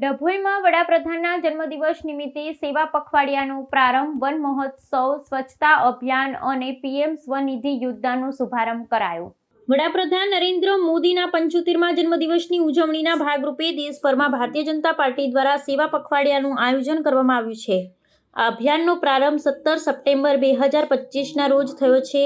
ડભોઈમાં વડાપ્રધાનના જન્મદિવસ નિમિત્તે સેવા પખવાડિયાનો પ્રારંભ, વન મહોત્સવ, સ્વચ્છતા અભિયાન અને પીએમ સ્વનિધિ યોજનાનો શુભારંભ કરાયો. વડાપ્રધાન નરેન્દ્ર મોદીના પંચોતેરમાં જન્મદિવસની ઉજવણીના ભાગરૂપે દેશભરમાં ભારતીય જનતા પાર્ટી દ્વારા સેવા પખવાડિયાનું આયોજન કરવામાં આવ્યું છે. આ અભિયાનનો પ્રારંભ સત્તર સપ્ટેમ્બર બે હજાર પચીસના રોજ થયો છે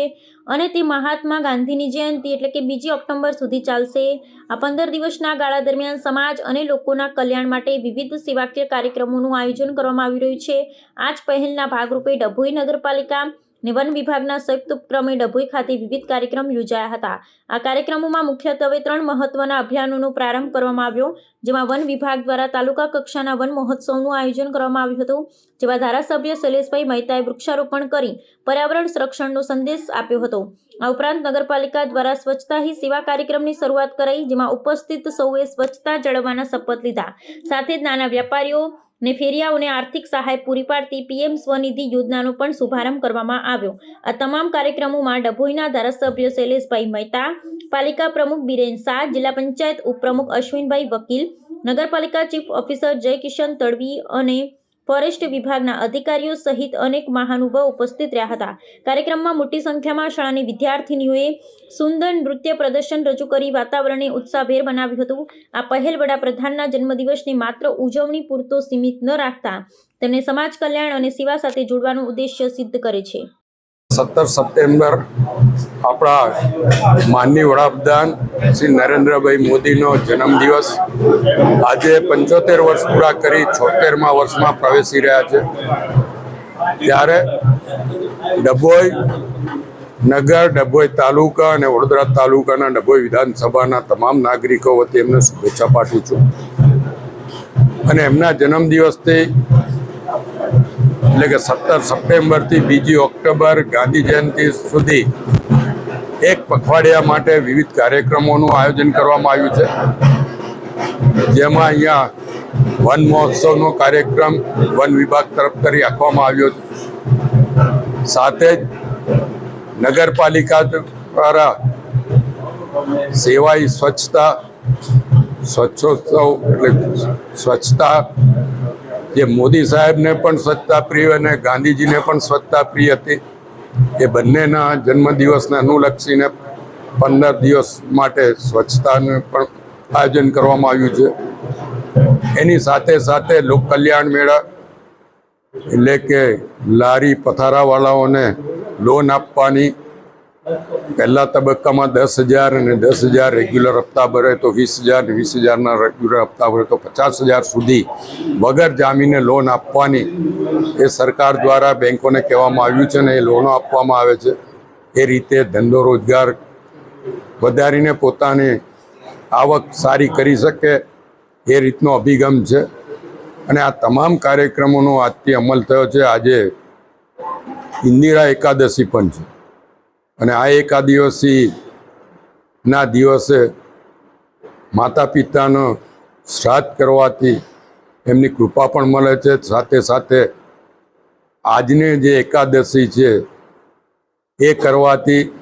અને તે મહાત્મા ગાંધીની જયંતિ એટલે કે બીજી ઓક્ટોબર સુધી ચાલશે. આ પંદર દિવસના ગાળા દરમિયાન સમાજ અને લોકોના કલ્યાણ માટે વિવિધ સેવાકીય કાર્યક્રમોનું આયોજન કરવામાં આવી રહ્યું છે. આ જ પહેલના ભાગરૂપે ડભોઈ નગરપાલિકા ને વન વિભાગના સંયુક્ત ઉપક્રમે ડભોઈ ખાતે વિવિધ કાર્યક્રમ યોજાયા હતા. આ કાર્યક્રમોમાં મુખ્યત્વે ત્રણ મહત્વના અભિયાનોનો પ્રારંભ કરવામાં આવ્યો, જેમાં વન વિભાગ દ્વારા તાલુકા કક્ષાના વન મહોત્સવનું આયોજન કરવામાં આવ્યું હતું, જેમાં ધારાસભ્ય શૈલેષભાઈ મહેતાએ વૃક્ષારોપણ કરી પર્યાવરણ સંરક્ષણનો સંદેશ આપ્યો હતો. આ ઉપરાંત નગરપાલિકા દ્વારા સ્વચ્છતા હી સેવા કાર્યક્રમની શરૂઆત કરાઈ, જેમાં ઉપસ્થિત સૌએ સ્વચ્છતા જાળવવાના શપથ લીધા. સાથે જ નાના વેપારીઓ ને ફેરિયાઓને આર્થિક સહાય પૂરી પાડતી પીએમ સ્વનિધિ યોજનાનો પણ શુભારંભ કરવામાં આવ્યો. આ તમામ કાર્યક્રમોમાં ડભોઈના ધારાસભ્ય શૈલેષભાઈ મહેતા, પાલિકા પ્રમુખ બિરેન શાહ, જિલ્લા પંચાયત ઉપપ્રમુખ અશ્વિનભાઈ વકીલ, નગરપાલિકા ચીફ ઓફિસર જયકિશન તડવી અને ફોરેસ્ટ વિભાગના અધિકારીઓ સહિત અનેક મહાનુભાવ ઉપસ્થિત રહ્યા હતા. કાર્યક્રમમાં મોટી સંખ્યામાં શાળાની વિદ્યાર્થીનીઓએ સુંદર નૃત્ય પ્રદર્શન રજૂ કરી, વાતાવરણને ઉત્સાહભેર બનાવ્યું હતું. આ પહેલ વડાપ્રધાનના જન્મદિવસની માત્ર ઉજવણી પૂરતો સીમિત ન રાખતા તેને સમાજ કલ્યાણ અને સેવા સાથે જોડવાનો ઉદ્દેશ્ય સિદ્ધ કરે છે. સત્તર સપ્ટેમ્બર આપણા માનની વડાપ્રધાન શ્રી નરેન્દ્રભાઈ મોદીનો જન્મદિવસ. આજે પંચોતેર વર્ષ પૂરા કરી છોતેરમા વર્ષમાં પ્રવેશી રહ્યા છે. ત્યારે ડભોઈ નગર, ડભોઈ તાલુકા અને વડોદરા તાલુકાના ડભોઈ વિધાનસભાના તમામ નાગરિકો વતી એમને શુભેચ્છા પાઠવું છું. અને એમના જન્મદિવસથી એટલે કે સત્તર સપ્ટેમ્બરથી બીજી ઓક્ટોબર ગાંધી જયંતિ સુધી એક પખવાડિયા માટે વિવિધ કાર્યક્રમોનું આયોજન કરવામાં આવ્યું છે. જેમાં અહીંયા વન મહોત્સવનો કાર્યક્રમ વન વિભાગ તરફ કરી આપવામાં આવ્યો છે. સાથે જ નગરપાલિકા દ્વારા સેવાઈ સ્વચ્છતા, સ્વચ્છોત્સવ એટલે સ્વચ્છતા જે મોદી સાહેબને પણ સ્વચ્છતા પ્રિય અને ગાંધીજીને પણ સ્વચ્છતા પ્રિય હતી, એ બંનેના જન્મદિવસને અનુલક્ષીને પંદર દિવસ માટે સ્વચ્છતાનું પણ આયોજન કરવામાં આવ્યું છે. એની સાથે સાથે લોકકલ્યાણ મેળા, એટલે કે લારી પથારાવાળાઓને લોન આપવાની પહેલા તબક્કામાં દસ હજાર અને દસ હજાર રેગ્યુલર હપ્તા ભરે તો વીસ હજાર વીસ હજારના રેગ્યુલર હપ્તા ભરે તો પચાસ હજાર સુધી વગર જામીને લોન આપવાની એ સરકાર દ્વારા બેંકોને કહેવામાં આવ્યું છે ને એ લોનો આપવામાં આવે છે. એ રીતે ધંધો રોજગાર વધારીને પોતાની આવક સારી કરી શકે એ રીતનો અભિગમ છે. અને આ તમામ કાર્યક્રમોનો આજથી અમલ થયો છે. આજે ઇન્દિરા એકાદશી પણ છે. અને આ એકાદિવસીના દિવસે માતા પિતાનો શ્રાદ્ધ કરવાથી એમની કૃપા પણ મળે છે. સાથે સાથે આજની જે એકાદશી છે, એ કરવાથી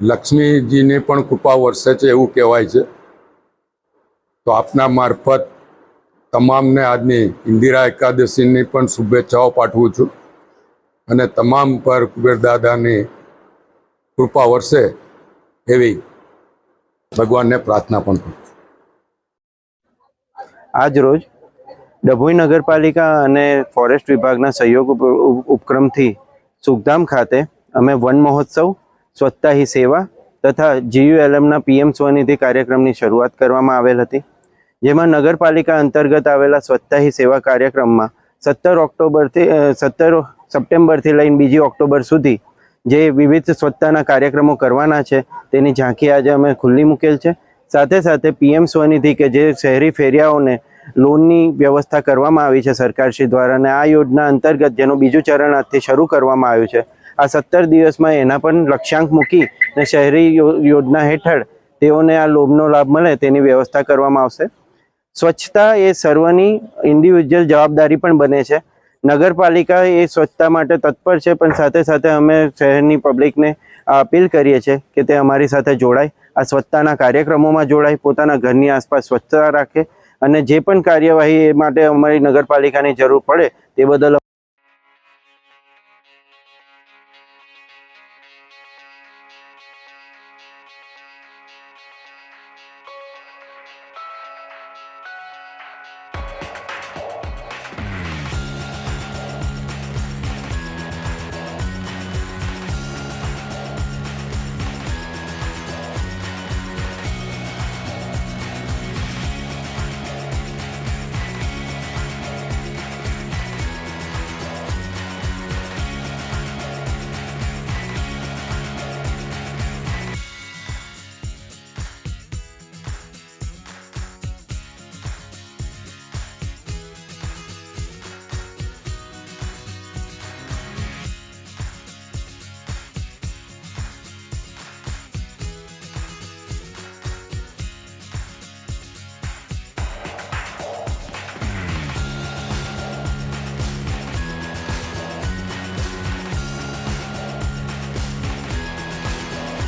લક્ષ્મીજીને પણ કૃપા વરસે છે એવું કહેવાય છે. તો આપના મારફત તમામને આજની ઇન્દિરા એકાદશીની પણ શુભેચ્છાઓ પાઠવું છું. અને તમામ પર કુબેર દાદાની કૃપા વરસે એવી ભગવાનને પ્રાર્થના પણ આજ રોજ ડભોઈ નગરપાલિકા અને ફોરેસ્ટ વિભાગના સહયોગ ઉપ- ઉપ- ઉપક્રમથી સુખધામ ખાતે અમે વન મહોત્સવ, સ્વચ્છતા હી સેવા તથા જીયુએલએમના પીએમ સ્વનિધિ કાર્યક્રમની શરૂઆત કરવામાં આવેલ હતી. જેમાં નગરપાલિકા અંતર્ગત આવેલા સ્વચ્છતા હી સેવા કાર્યક્રમમાં સત્તર ઓક્ટોબરથી સત્તર સપ્ટેમ્બરથી લઈને બીજી ઓક્ટોબર સુધી જે વિવિધ સ્વચ્છતાના કાર્યક્રમો કરવાના છે, તેની ઝાંખી આજે અમે ખુલ્લી મૂકેલ છે. સાથે સાથે પીએમ સ્વનિધિ કે જે શહેરી ફેરિયાઓને લોનની વ્યવસ્થા કરવામાં આવી છે સરકારશ્રી દ્વારા અને આ યોજના અંતર્ગત જેનું બીજું ચરણ આજથી શરૂ કરવામાં આવ્યું છે. આ સત્તર દિવસમાં એના પણ લક્ષ્યાંક મૂકી અને શહેરી યોજના હેઠળ તેઓને આ લોભનો લાભ મળે તેની વ્યવસ્થા કરવામાં આવશે. સ્વચ્છતા એ સર્વની ઇન્ડિવિજ્યુઅલ જવાબદારી પણ બને છે. નગરપાલિકા એ સ્વચ્છતા માટે તત્પર છે, પણ સાથે સાથે અમે શહેરની પબ્લિકને અપીલ કરીએ છીએ કે તે અમારી સાથે જોડાય, આ સ્વચ્છતાના કાર્યક્રમોમાં જોડાય, પોતાના ઘરની આસપાસ સ્વચ્છતા રાખે અને જે પણ કાર્યવાહી માટે અમારી નગરપાલિકાની જરૂર પડે તે બદલ